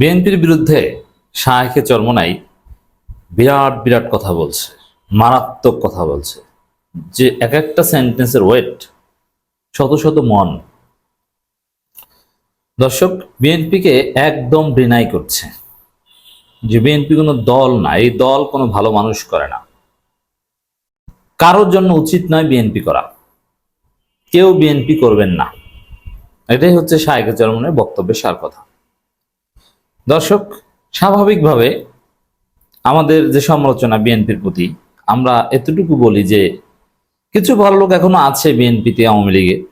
বিএনপির বিরুদ্ধে শাহেখে চরমনাই বিরাট বিরাট কথা বলছে, মারাত্মক কথা বলছে। যে এক একটা সেন্টেন্সের ওয়েট শত শত মন। দর্শক, বিএনপিকে একদম ডিনাই করছে যে বিএনপি কোনো দল না, এই দল কোনো ভালো মানুষ করে না। কারোর জন্য উচিত নয় বিএনপি করা। কেউ বিএনপি করবেন না। এটাই হচ্ছে শাহেখে চরমনের বক্তব্যের সার কথা। দর্শক, স্বাভাবিকভাবে আমাদের যে সমালোচনা বিএনপির প্রতি, আমরা এতটুকু বলি যে কিছু ভালো লোক এখনও আছে বিএনপিতে, আওয়ামী লীগে।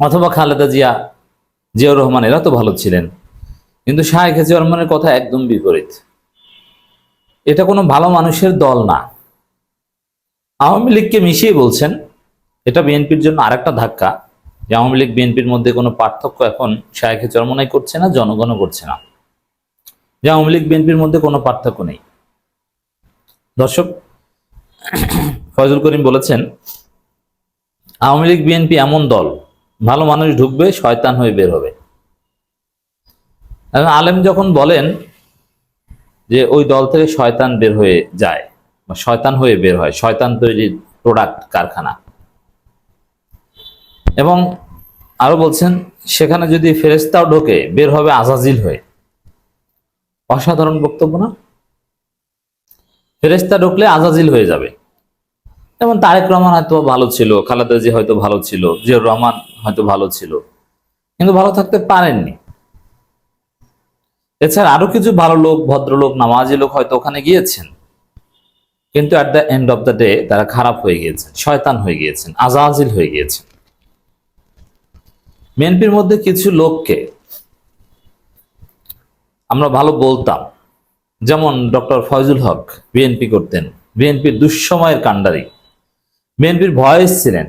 অথবা খালেদা জিয়া, জিয়াউর রহমান, এরা তো ভালো ছিলেন। কিন্তু শাহেখ জিয়াউর রহমানের কথা একদম বিপরীত। এটা কোনো ভালো মানুষের দল না। আওয়ামী লীগকে মিশিয়ে বলছেন, এটা বিএনপির জন্য আরেকটা ধাক্কা। যে আওয়ামী লীগ, বিএনপির মধ্যে কোনো পার্থক্য এখন শাহেখে চরমনাই করছে না, জনগণও করছে না। যে আওয়ামী লীগ, বিএনপির মধ্যে কোনো পার্থক্য নেই। দর্শক, ফয়জুল করিম বলেছেন, আওয়ামী লীগ, বিএনপি এমন দল, ভালো মানুষ ঢুকবে, শয়তান হয়ে বের হবে। আলেম যখন বলেন যে ওই দল থেকে শয়তান বের হয়ে যায়, বা শয়তান হয়ে বের হয়, শয়তান তৈরির প্রোডাক্ট কারখানা এবং আরও বলছেন, সেখানে যদি ফেরেস্তাও ঢোকে, বের হবে আজাজিল হয়ে। অসাধারণ বক্তব্য না? ফেরেস্তা ঢুকলে আজাজিল হয়ে যাবে। যেমন তারেক রহমান হয়তো ভালো ছিল, খালেদা জি হয়তো ভালো ছিল জিয়র রহমান হয়তো ভালো ছিল, কিন্তু ভালো থাকতে পারেননি। এছাড়া আরও কিছু ভালো লোক, ভদ্রলোক, নামাজি লোক হয়তো ওখানে গিয়েছেন। কিন্তু at the end of the day তারা খারাপ হয়ে গিয়েছেন, শয়তান হয়ে গিয়েছেন, আজাজিল হয়ে গিয়েছেন। বিএনপির মধ্যে কিছু লোককে আমরা ভালো বলতাম। যেমন ডক্টর ফয়জুল হক বিএনপি করতেন। বিএনপির দুঃসময়ের কাণ্ডারি। বিএনপির ভয়েস ছিলেন।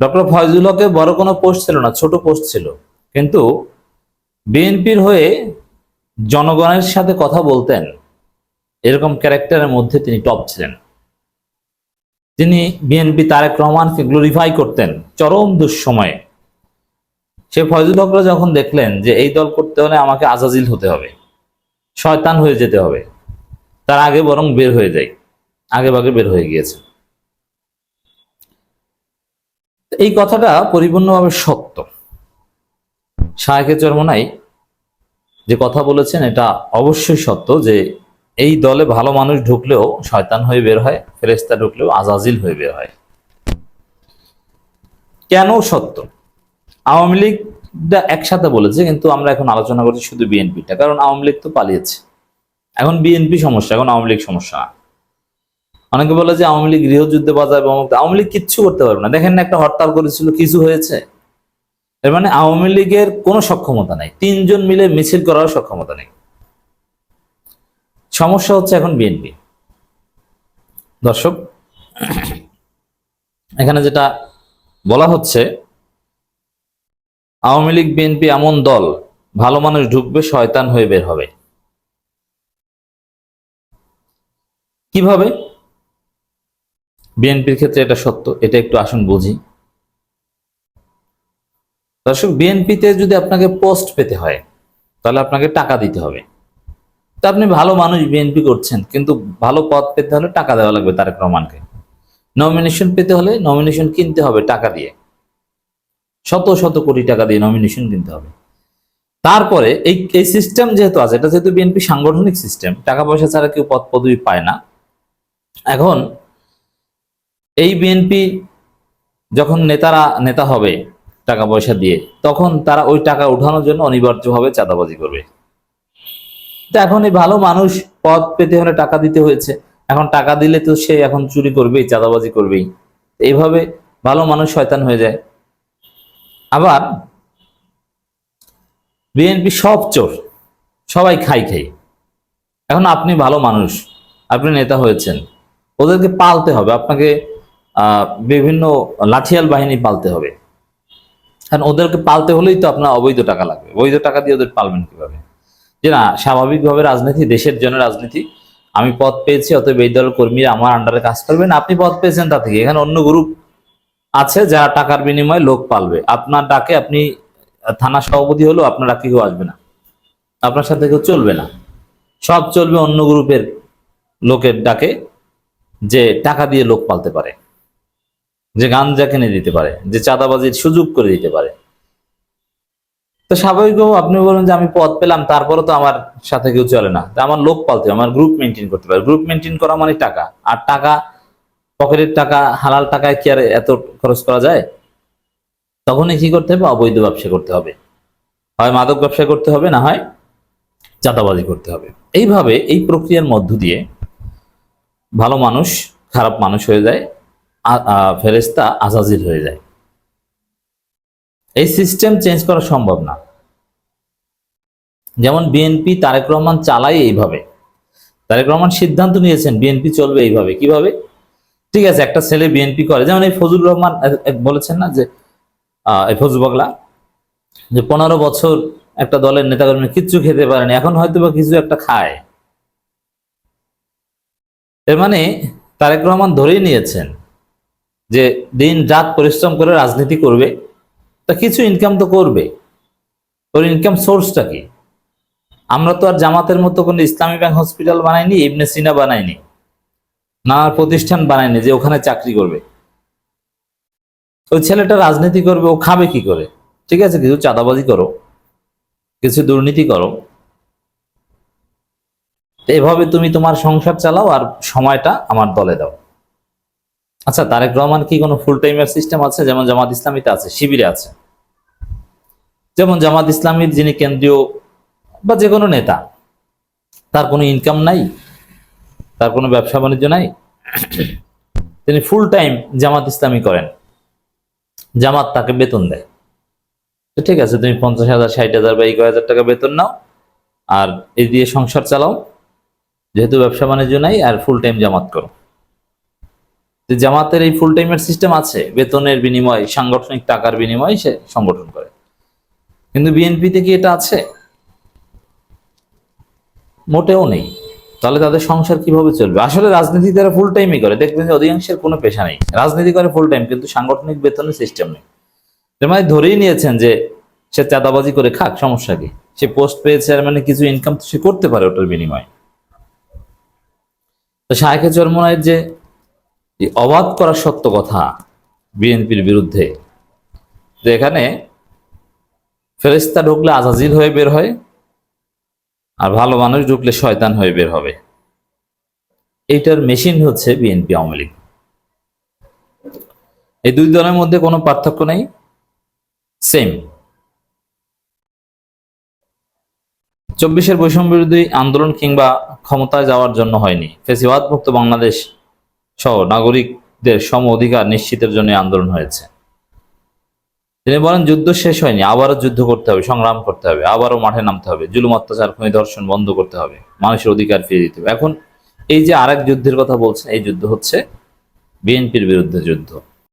ডক্টর ফয়জুল হকের বড় কোনো পোস্ট ছিল না, ছোট পোস্ট ছিল। কিন্তু বিএনপির হয়ে জনগণের সাথে কথা বলতেন, এরকম ক্যারেক্টারের মধ্যে তিনি টপ ছিলেন। তিনি বিএনপি তারেক রহমানকে গ্লোরিফাই করতেন চরম দুঃসময়ে। সে ফয়জুল হকরা যখন দেখলেন যে এই দল করতে হলে আমাকে আজাজিল হতে হবে, শয়তান হয়ে যেতে হবে, তার আগে বরং বের হয়ে যায় আগে ভাগে বের হয়ে গিয়েছে। এই কথাটা পরিপূর্ণভাবে সত্য। শাহেকে চরমনাই যে কথা বলেছেন, এটা অবশ্যই সত্য যে এই দলে ভালো মানুষ ঢুকলেও শয়তান হয়ে বের হয় ফেরেস্তা ঢুকলেও আজাজিল হয়ে বের হয়। কেন সত্য? আওয়ামী লীগটা একসাথে বলেছে, কিন্তু আমরা এখন আলোচনা করছি শুধু বিএনপিটা, কারণ আওয়ামী লীগ তো পালিয়েছে। এখন বিএনপি সমস্যা, এখন আওয়ামী লীগ সমস্যা। অনেকে বলে যে আওয়ামী লীগ গৃহযুদ্ধে অমুক আওয়ামী লীগ কিচ্ছু করতে পারবে না। দেখেন না একটা হরতাল করেছিল, কিছু হয়েছে। এর মানে আওয়ামী লীগের কোনো সক্ষমতা নেই। তিনজন মিলে মিছিল করার সক্ষমতা নেই। সমস্যা হচ্ছে এখন বিএনপি। দর্শক, এখানে যেটা বলা হচ্ছে আওয়ামী লীগ, বিএনপি এমন দল, ভালো মানুষ ঢুকবে, শয়তান হয়ে বের হবে। কীভাবে? বিএনপির ক্ষেত্রে এটা সত্য, এটা একটু আসুন বুঝি। দর্শক, বিএনপিতে যদি আপনাকে পোস্ট পেতে হয়, তাহলে আপনাকে টাকা দিতে হবে। তো আপনি ভালো মানুষ বিএনপি করছেন, কিন্তু ভালো পদ পেতে হলে টাকা দেওয়া লাগবে তারেক রহমানকে। নমিনেশন পেতে হলে নমিনেশন কিনতে হবে টাকা দিয়ে। শত শত কোটি টাকা দিয়ে নমিনেশন কিনতে হবে। তারপরে এই এই সিস্টেম যেহেতু আছে, এটা যেহেতু বিএনপি সাংগঠনিক সিস্টেম টাকা পয়সা ছাড়া কেউ পদ পদবি পায় না। এখন এই বিএনপি যখন নেতারা, নেতা হবে টাকা পয়সা দিয়ে, তখন তারা ওই টাকা উঠানোর জন্য অনিবার্যভাবে চাঁদাবাজি করবে। তো এখন এই ভালো মানুষ পদ পেতে হলে টাকা দিতে হয়েছে। এখন টাকা দিলে তো সে এখন চুরি করবেই, চাঁদাবাজি করবেই। এইভাবে ভালো মানুষ শয়তান হয়ে যায়। আবার বিএনপি সব চোর, সবাই খাই খাই। এখন আপনি ভালো মানুষ, আপনি নেতা হয়েছেন, ওদেরকে পালতে হবে, আপনাকে বিভিন্ন লাঠিয়াল বাহিনী পালতে হবে। কারণ ওদেরকে পালতে হলেই তো আপনার অবৈধ টাকা লাগবে বৈধ টাকা দিয়ে ওদের পালবেন কীভাবে? যে না, স্বাভাবিকভাবে রাজনীতি, দেশের জন্য রাজনীতি, আমি পদ পেয়েছি, অতএব এই দলের কর্মীরা আমার আন্ডারে কাজ করবেন, আপনি পদ পেয়েছেন তা থেকে। এখানে অন্য গ্রুপ আছে যারা টাকার বিনিময়ে লোক পালবে। আপনার ডাকে আপনি, থানা সভাপতি হলেও আপনার ডাকে কেউ আসবে না। আপনার সাথে কেউ চলবে না। সব চলবে অন্য গ্রুপের লোকের ডাকে যে টাকা দিয়ে লোক পালতে পারে। যে গাঞ্জা কিনে দিতে পারে, যে চাঁদাবাজির সুযোগ করে দিতে পারে। তো স্বাভাবিকভাবে আপনি বলেন যে আমি পদ পেলাম তারপরে তো আমার সাথে কেউ চলে না। আমার লোক পালতে আমার গ্রুপ মেনটেন করতে পারে গ্রুপ মেনটেন করা মানে টাকা। আর টাকা পকেটের টাকা, হালাল টাকায় কি আর এত খরচ করা যায়? তখনই কি করতে হবে? অবৈধ ব্যবসা করতে হবে। হয় মাদক ব্যবসা করতে হবে, না হয় চাঁদাবাজি করতে হবে। এইভাবে এই প্রক্রিয়ার মধ্য দিয়ে ভালো মানুষ, খারাপ মানুষ হয়ে যায় ফেরেশতা আজাজির হয়ে যায়। এই সিস্টেম চেঞ্জ করা সম্ভব না। যেমন বিএনপি তারেক রহমান চালায় এইভাবে। তারেক রহমান সিদ্ধান্ত নিয়েছেন বিএনপি চলবে এইভাবে। কীভাবে? ঠিক আছে, একটা ছেলে বিএনপি করে। যেমন এই ফজলুর রহমান বলেছেন না যে এই ফজল বাগলা যে পনেরো বছর একটা দলের নেতাকর্মী কিচ্ছু খেতে পারেনি, এখন হয়তো বা কিছু একটা খায়। এর মানে তারেক রহমান ধরেই নিয়েছেন যে দিন রাত পরিশ্রম করে রাজনীতি করবে, তা কিছু ইনকাম তো করবে। ওর ইনকাম সোর্সটা কি? আমরা তো আর জামাতের মতো কোনো ইসলামী ব্যাংক হসপিটাল বানাইনি, ইবনে সিনা বানাইনি। নানা প্রতিষ্ঠান বানায়নি যে ওখানে চাকরি করবে। ওই ছেলেটা রাজনীতি করবে, ও খাবে কি করে? ঠিক আছে, কিছু চাঁদাবাজি করো, কিছু দুর্নীতি করো। এভাবে তুমি তোমার সংসার চালাও আর সময়টা আমার দলে দাও। আচ্ছা তারেক রহমান কি কোনো ফুল টাইমের সিস্টেম আছে? যেমন জামাত ইসলামীতে আছে, শিবিরে আছে। যেমন জামাত ইসলামীর যিনি কেন্দ্রীয় বা যে কোনো নেতা, তার কোনো ইনকাম নাই? তার কোনো ব্যবসা বাণিজ্য নাই। তিনি ফুল টাইম জামাত ইসলামী করেন। জামাত তাকে বেতন দেয়। ঠিক আছে, তুমি পঞ্চাশ হাজার, ষাট হাজার বা এক হাজার টাকা বেতন নাও, আর এই দিয়ে সংসার চালাও। যেহেতু ব্যবসা বাণিজ্য নাই, আর ফুল টাইম জামাত করো। জামাতের এই ফুল টাইমের সিস্টেম আছে। বেতনের বিনিময়, সাংগঠনিক টাকার বিনিময়ে সে সংগঠন করে। কিন্তু বিএনপিতে কি এটা আছে? মোটেও নেই। তাহলে তাদের সংসার কীভাবে চলবে? আসলে রাজনীতি তারা ফুল টাইমই করে। দেখবেন যে অধিকাংশের কোনো পেশা নেই। রাজনীতি করে ফুল টাইম কিন্তু সাংগঠনিক বেতনের সিস্টেম নেই। মানে ধরেই নিয়েছেন যে সে চাঁদাবাজি করে খাক, সমস্যা কি? সে পোস্ট পেয়েছে আর মানে কিছু ইনকাম তো সে করতে পারে ওটার বিনিময়ে। তো শাহেখে চরমনায়ের যে অবাধ করার সত্য কথা বিএনপির বিরুদ্ধে যে এখানে ফেরেস্তা ঢুকলে আজাজিল হয়ে বের হয়। আর ভালো মানুষ ঢুকলে শয়তান হয়ে বের হবে। এইটার মেশিন হচ্ছে বিএনপি আওয়ামী লীগ। এই দুই দলের মধ্যে কোনো পার্থক্য নেই? সেম চব্বিশের বৈষম্য বিরোধী আন্দোলন কিংবা ক্ষমতায় যাওয়ার জন্য হয়নি। ফেসিবাদ মুক্ত বাংলাদেশ সহ নাগরিকদের সম অধিকার নিশ্চিতের জন্য আন্দোলন হয়েছে। তিনি বলেন, যুদ্ধ শেষ হয়নি, আবারও যুদ্ধ করতে হবে, সংগ্রাম করতে হবে, আবারও মাঠে নামতে হবে, জুলুম, অত্যাচার, খুনি, ধর্ষণ বন্ধ করতে হবে, মানুষের অধিকার ফিরে দিতে হবে। এখন এই যে আরেক যুদ্ধের কথা বলছেন, এই যুদ্ধ হচ্ছে বিএনপির বিরুদ্ধে যুদ্ধ।